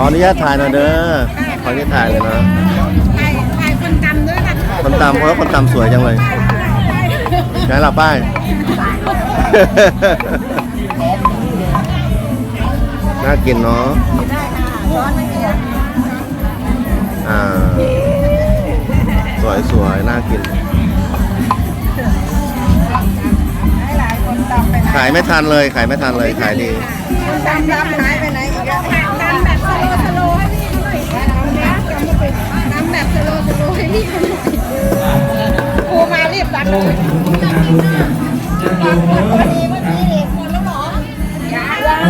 ขออนุญาตถ่ายหน่อยเด้อ ขออนุญาตถ่ายเลยนะถ่ายถ่ายคนจำด้วยค่ะคนตำเพราะคนตำสวยจังเลยไหนล่ะป้าย น่ากินเนาะอ่า สวยสวยๆน่ากินหลายคนจำไปขายไม่ทันเลย ขายไม่ทันเลย ขายดีจำจำหายไปไหนอีกแล้ว ครูมารีบตัดเลยวันนี้วันนี้เด็กคนแล้วหมอยั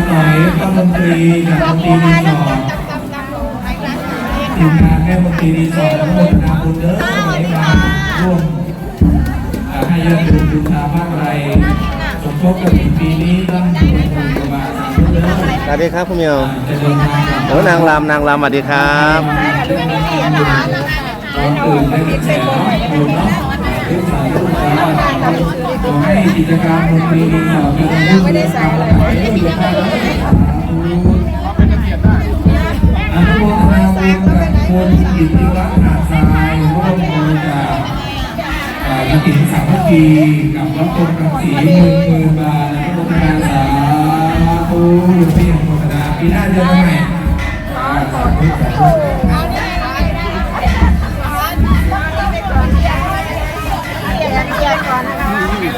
งหน่อยก็มนตรีจากมนตรีรีสอร์ทจำจำจำไอ้ร้านทีมงานแม่มนตรีรีสอร์ททั้งหมดนาบุญเด้อในการร่วมให้ยอดบุญบุญตามากไรสมทบกับปีนี้ตั้งบุญประมาณสามเด้อสวัสดีครับคุณเมียวนางกลับโอ้นางรำนางรำสวัสดีครับต อนอื่นได้แชร์เนาะบุญเนาะลูกสาวลูกสาวขอให้กิจการมนตรีรีสอร์ทเป็นรุ่งเรืองตามไปเรื่อยๆครับอนุโมทนาบุญกับคนกิตติวัฒน์หาดทรายร่วมบริจาคอ่ากฐินสามัคคีกับวัดตรงกับสีมื่นหมื่นบาทอนุโมทนาสาธุหลวงพี่อนุโมทนาปีหน้าเจอกันใหม่อ่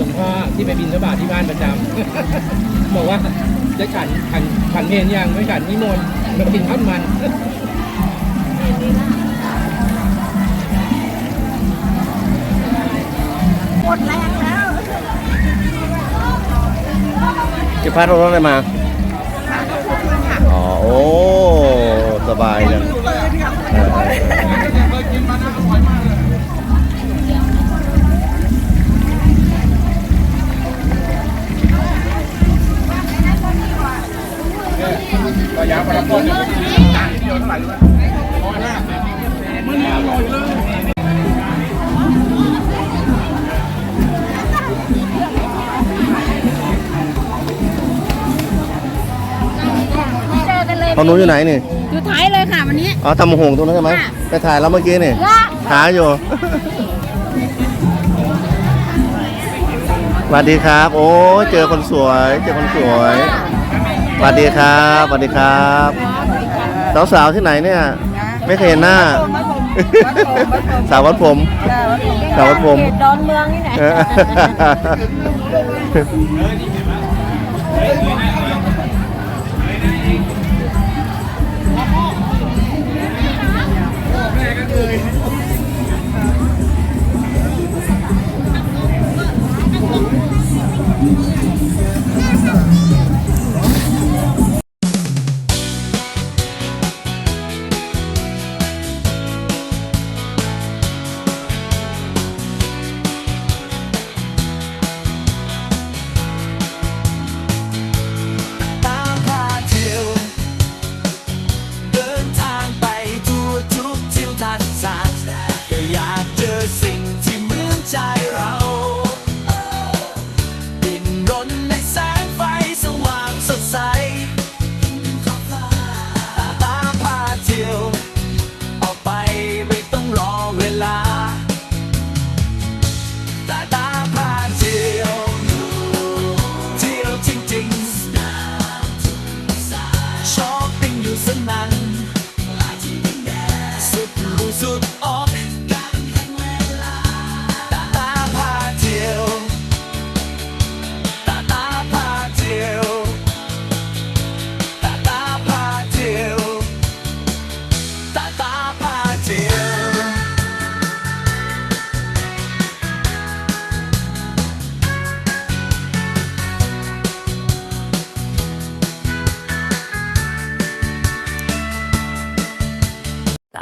หลวงพ่อที่ไปบินทบาทที่บ้านประจำ บอกว่าจะฉันฉันฉันเพลยังไม่ฉันนิมนต์แล้วก็กินข้าวมันหมดแรงแล้วจะพัดรถอะไรมา อ๋อ โอ้ สบายเล ของหนูอยู่ไหนนี่ อยู่ท้ายเลยค่ะวันนี้ อ๋อทำหงตรงนั้นใช่ไหมค่ะ ไปถ่ายแล้วเมื่อกี้นี่หาอยู่ สวัสดีครับ โอ้เจอคนสวย เจอคนสวยสวัสดีครับสวัสดีครับ สาวๆที่ไหนเนี่ย ไม่เคยเห็นหน้า สาววัดผม สาววัดผมดอนเมืองนี่ไหนเออ ต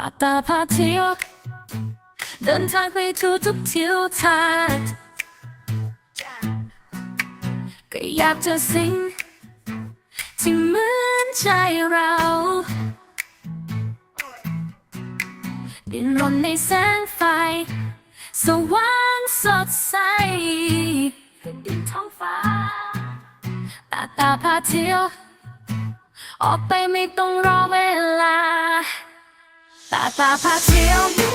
ตาตาพาเที่ยวเดินทางไปทุกทุกทิวทัศน์ก็อยากจะสิ่งที่เหมือนใจเราดินรนในแสงไฟ สว่างสดใสดินท้องฟ้าตาตาพาเที่ยว ออกไปไม่ต้องรอเวลา ตาตาพาเที่ยว